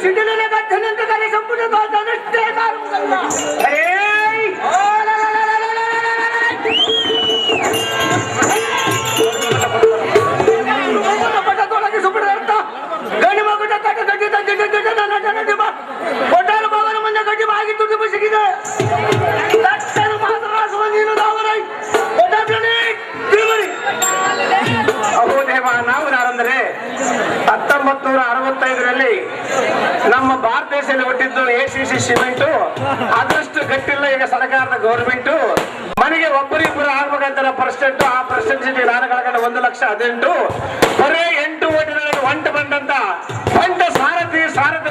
ಸಿಡಿಲಿನ ಗದ್ದಲಿಂದ ಕರೆ ಸಂಪೂರ್ಣ ಧ್ವಜನಷ್ಟೇ ಕಾರುವುದಲ್ಲ ಕೊಟ್ಟಾರು ಭವನ ಮುಂದೆ ಗಟ್ಟಿ ಬಾಗಿ ತುಟಿ ಬಸಿಗಿದೆ ಹತ್ತೊಂಬತ್ ನೂರ ಅರವತ್ತೈದರಲ್ಲಿ ನಮ್ಮ ಭಾರತ ದೇಶದಲ್ಲಿ ಹುಟ್ಟಿದ್ದು ಎ ಸಿ ಸಿ ಸಿಮೆಂಟು ಗಟ್ಟಿಲ್ಲ ಈಗ ಸರ್ಕಾರದ ಗೌರ್ಮೆಂಟು ಮನೆಗೆ ಒಬ್ಬರಿಬ್ಬರು ಆಗ್ಬೇಕಂತ ಪರ್ಸೆಂಟ್ ಆ ಪರ್ಸೆಂಟೇಜ್ ನಾನು ಕಳ್ಕೊಂಡು ಒಂದು ಲಕ್ಷ ಹದಿನೆಂಟು. ಬರೀ ಎಂಟು ಓಟಿನಲ್ಲಿ ಒಂಟ ಬಂದಂತ, ಒಂಟ ಸಾರಥಿ ಸಾರಥಿ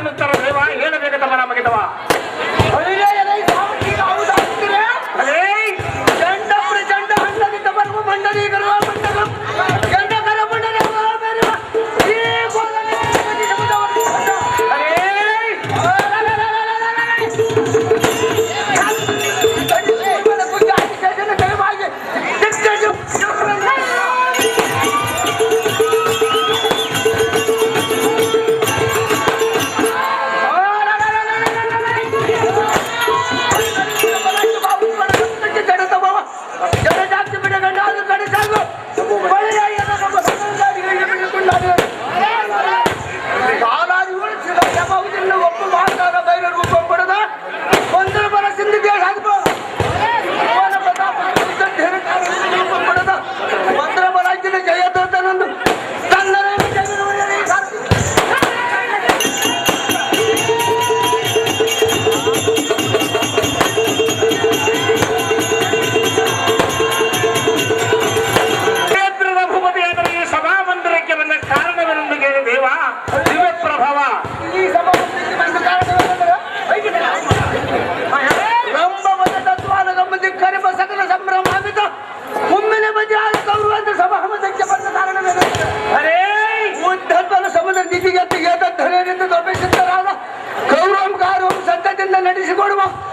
思わます。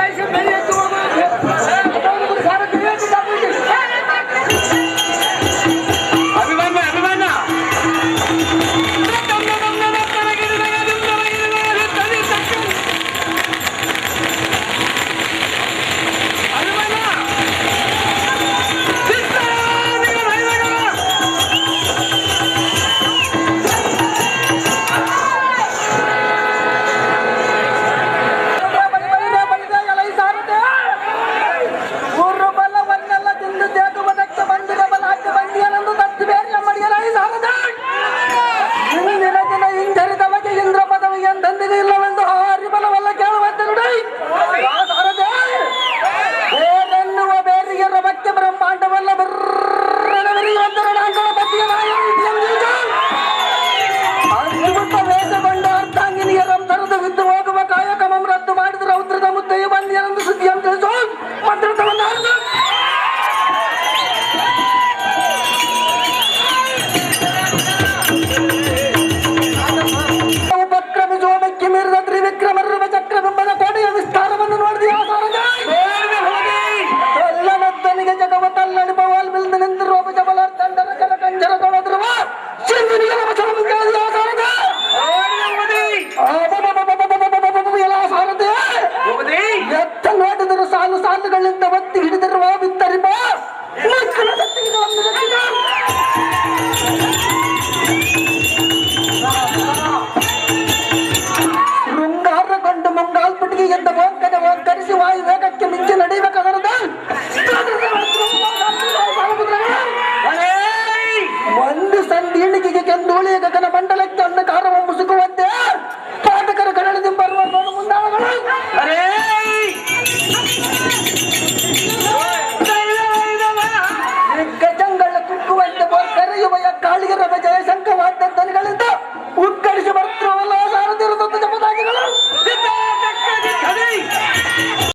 ನಮ್ಗೆ ಆಲ್ಪಿಟ್ಟಿಗೆ ಎದ್ದ ಹೋಗ್ ಕಡೆ ಹೋಗ್ ಕರೆಸಿ ವಾಯು ವೇಗಕ್ಕೆ ಮಿಂಚಿ ನಡೀಬೇಕಾದ್ರೆ